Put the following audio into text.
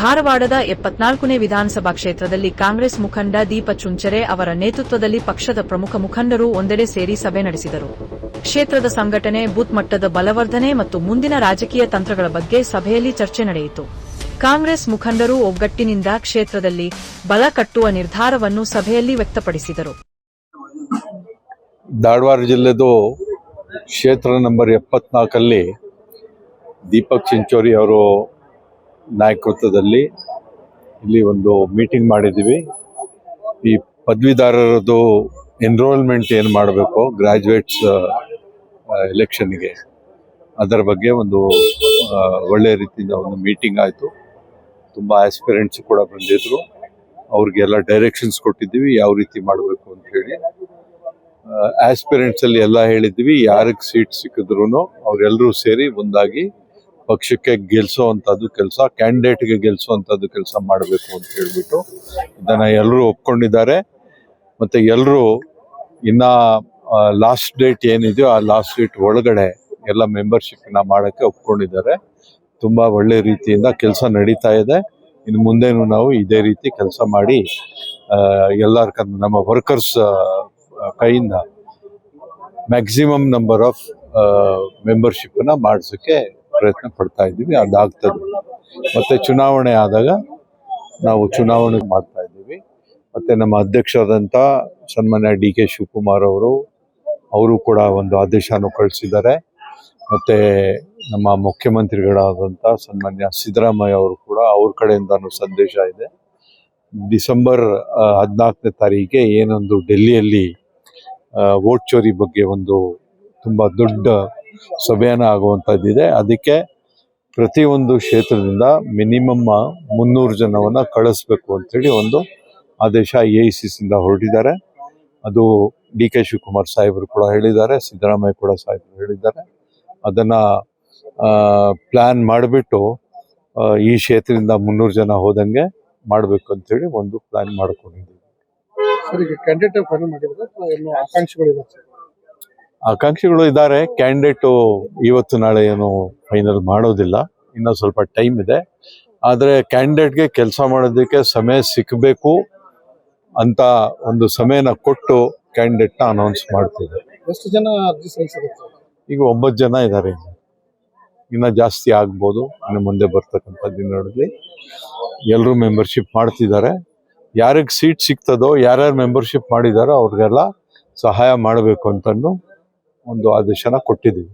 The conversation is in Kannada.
ಧಾರವಾಡದ ಎಪ್ಪತ್ನಾಲ್ಕನೇ ವಿಧಾನಸಭಾ ಕ್ಷೇತ್ರದಲ್ಲಿ ಕಾಂಗ್ರೆಸ್ ಮುಖಂಡ ದೀಪ ಚುಂಚರೆ ಅವರ ನೇತೃತ್ವದಲ್ಲಿ ಪಕ್ಷದ ಪ್ರಮುಖ ಮುಖಂಡರು ಒಂದೆಡೆ ಸೇರಿ ಸಭೆ ನಡೆಸಿದರು. ಕ್ಷೇತ್ರದ ಸಂಘಟನೆ, ಬೂತ್ ಮಟ್ಟದ ಬಲವರ್ಧನೆ ಮತ್ತು ಮುಂದಿನ ರಾಜಕೀಯ ತಂತ್ರಗಳ ಬಗ್ಗೆ ಸಭೆಯಲ್ಲಿ ಚರ್ಚೆ ನಡೆಯಿತು. ಕಾಂಗ್ರೆಸ್ ಮುಖಂಡರು ಒಗ್ಗಟ್ಟಿನಿಂದ ಕ್ಷೇತ್ರದಲ್ಲಿ ಬಲ ಕಟ್ಟುವ ನಿರ್ಧಾರವನ್ನು ಸಭೆಯಲ್ಲಿ ವ್ಯಕ್ತಪಡಿಸಿದರು. ಧಾರವಾಡ ಜಿಲ್ಲೆದು ಕ್ಷೇತ್ರ ನಂಬರ್ ಎಪ್ಪತ್ನಾಲ್ಕಲ್ಲಿ ದೀಪಕ್ ಚಿಂಚೋರಿ ಅವರು ನಾಯಕತ್ವದಲ್ಲಿ ಇಲ್ಲಿ ಒಂದು ಮೀಟಿಂಗ್ ಮಾಡಿದ್ದೀವಿ. ಈ ಪದವೀಧರರದು ಎನ್ರೋಲ್ಮೆಂಟ್ ಏನು ಮಾಡಬೇಕು ಗ್ರ್ಯಾಜುಯೇಟ್ಸ್ ಎಲೆಕ್ಷನ್ಗೆ ಅದರ ಬಗ್ಗೆ ಒಂದು ಒಳ್ಳೆಯ ರೀತಿಯಿಂದ ಒಂದು ಮೀಟಿಂಗ್ ಆಯಿತು. ತುಂಬ ಆಸ್ಪಿರೆಂಟ್ಸ್ ಕೂಡ ಬಂದಿದ್ರು. ಅವ್ರಿಗೆಲ್ಲ ಡೈರೆಕ್ಷನ್ಸ್ ಕೊಟ್ಟಿದ್ದೀವಿ, ಯಾವ ರೀತಿ ಮಾಡಬೇಕು ಅಂತ ಹೇಳಿ. ಆಸ್ಪಿರೆಂಟ್ಸಲ್ಲಿ ಎಲ್ಲ ಹೇಳಿದ್ವಿ ಯಾರಿಗೆ ಸೀಟ್ ಸಿಕ್ಕಿದ್ರು ಅವರೆಲ್ಲರೂ ಸೇರಿ ಒಂದಾಗಿ ಪಕ್ಷಕ್ಕೆ ಗೆಲ್ಸೋವಂಥದ್ದು ಕೆಲಸ ಕ್ಯಾಂಡಿಡೇಟ್ಗೆ ಗೆಲ್ಸೋವಂಥದ್ದು ಕೆಲಸ ಮಾಡಬೇಕು ಅಂತ ಹೇಳ್ಬಿಟ್ಟು ಇದನ್ನ ಎಲ್ಲರೂ ಒಪ್ಕೊಂಡಿದ್ದಾರೆ. ಮತ್ತೆ ಎಲ್ಲರೂ ಇನ್ನ ಲಾಸ್ಟ್ ಡೇಟ್ ಏನಿದೆಯೋ ಆ ಲಾಸ್ಟ್ ಡೇಟ್ ಒಳಗಡೆ ಎಲ್ಲ ಮೆಂಬರ್ಶಿಪ್ನ ಮಾಡಕ್ಕೆ ಒಪ್ಕೊಂಡಿದ್ದಾರೆ. ತುಂಬಾ ಒಳ್ಳೆ ರೀತಿಯಿಂದ ಕೆಲಸ ನಡೀತಾ ಇದೆ. ಇನ್ನು ಮುಂದೆನೂ ನಾವು ಇದೇ ರೀತಿ ಕೆಲಸ ಮಾಡಿ ಎಲ್ಲರ ನಮ್ಮ ವರ್ಕರ್ಸ್ ಕೈಯಿಂದ ಮ್ಯಾಕ್ಸಿಮಮ್ ನಂಬರ್ ಆಫ್ ಮೆಂಬರ್ಶಿಪ್ನ ಮಾಡಿಸೋಕ್ಕೆ ಪ್ರಯತ್ನ ಪಡ್ತಾ ಇದ್ದೀವಿ ಅದಾಗ್ತದೆ ಮತ್ತೆ ಚುನಾವಣೆ ಆದಾಗ ನಾವು ಚುನಾವಣೆ ಮಾಡ್ತಾ ಇದ್ದೀವಿ. ಮತ್ತೆ ನಮ್ಮ ಅಧ್ಯಕ್ಷರಾದಂಥ ಸನ್ಮಾನ್ಯ ಡಿ ಕೆ ಶಿವಕುಮಾರ್ ಅವರು ಅವರು ಕೂಡ ಒಂದು ಆದೇಶನೂ ಕಳಿಸಿದ್ದಾರೆ. ಮತ್ತೆ ನಮ್ಮ ಮುಖ್ಯಮಂತ್ರಿಗಳಾದಂಥ ಸನ್ಮಾನ್ಯ ಸಿದ್ದರಾಮಯ್ಯ ಅವರು ಕೂಡ ಅವ್ರ ಕಡೆಯಿಂದನೂ ಸಂದೇಶ ಇದೆ. ಡಿಸೆಂಬರ್ ಹದಿನಾಲ್ಕನೇ ತಾರೀಕಿಗೆ ಏನೊಂದು ಡೆಲ್ಲಿಯಲ್ಲಿ ವೋಟ್ ಚೋರಿ ಬಗ್ಗೆ ಒಂದು ತುಂಬ ದೊಡ್ಡ ಸಭೆಯನ್ನ ಆಗುವಂಥದ್ದಿದೆ. ಅದಕ್ಕೆ ಪ್ರತಿಯೊಂದು ಕ್ಷೇತ್ರದಿಂದ ಮಿನಿಮಮ್ ಮುನ್ನೂರು ಜನವನ್ನ ಕಳಿಸ್ಬೇಕು ಅಂಥೇಳಿ ಒಂದು ಆದೇಶ ಎ ಐ ಸಿ ಹೊರಟಿದ್ದಾರೆ. ಅದು ಡಿ ಕೆ ಶಿವಕುಮಾರ್ ಸಾಹೇಬರು ಕೂಡ ಹೇಳಿದ್ದಾರೆ, ಸಿದ್ದರಾಮಯ್ಯ ಕೂಡ ಸಾಹೇಬರು ಹೇಳಿದ್ದಾರೆ. ಅದನ್ನ ಪ್ಲಾನ್ ಮಾಡಿಬಿಟ್ಟು ಈ ಕ್ಷೇತ್ರದಿಂದ ಮುನ್ನೂರು ಜನ ಹೋದಂಗೆ ಮಾಡಬೇಕು ಅಂತೇಳಿ ಒಂದು ಪ್ಲಾನ್ ಮಾಡ್ಕೊಂಡಿದ್ದೀವಿ. ಆಕಾಂಕ್ಷಿಗಳು ಇದ್ದಾರೆ. ಕ್ಯಾಂಡಿಡೇಟು ಇವತ್ತು ನಾಳೆ ಏನು ಫೈನಲ್ ಮಾಡೋದಿಲ್ಲ. ಇನ್ನೂ ಸ್ವಲ್ಪ ಟೈಮ್ ಇದೆ. ಆದರೆ ಕ್ಯಾಂಡಿಡೇಟ್ಗೆ ಕೆಲಸ ಮಾಡೋದಕ್ಕೆ ಸಮಯ ಸಿಕ್ಕಬೇಕು ಅಂತ ಒಂದು ಸಮಯನ ಕೊಟ್ಟು ಕ್ಯಾಂಡಿಡೇಟ್ನ ಅನೌನ್ಸ್ ಮಾಡ್ತಿದೆ ಎಷ್ಟು ಜನ ಅರ್ಜಿ ಸಲ್ಲಿಸಬೇಕು? ಈಗ ಒಂಬತ್ತು ಜನ ಇದ್ದಾರೆ ಇನ್ನೂ. ಜಾಸ್ತಿ ಆಗ್ಬೋದು. ಇನ್ನು ಮುಂದೆ ಬರ್ತಕ್ಕಂಥ ದಿನಗಳಲ್ಲಿ ಎಲ್ಲರೂ ಮೆಂಬರ್ಶಿಪ್ ಮಾಡ್ತಿದ್ದಾರೆ. ಯಾರಿಗೆ ಸೀಟ್ ಸಿಗ್ತದೋ ಯಾರ್ಯಾರು ಮೆಂಬರ್ಶಿಪ್ ಮಾಡಿದಾರೋ ಅವ್ರಿಗೆಲ್ಲ ಸಹಾಯ ಮಾಡಬೇಕು ಅಂತಂದು ಒಂದು ಆದೇಶನ ಕೊಟ್ಟಿದ್ದೀವಿ.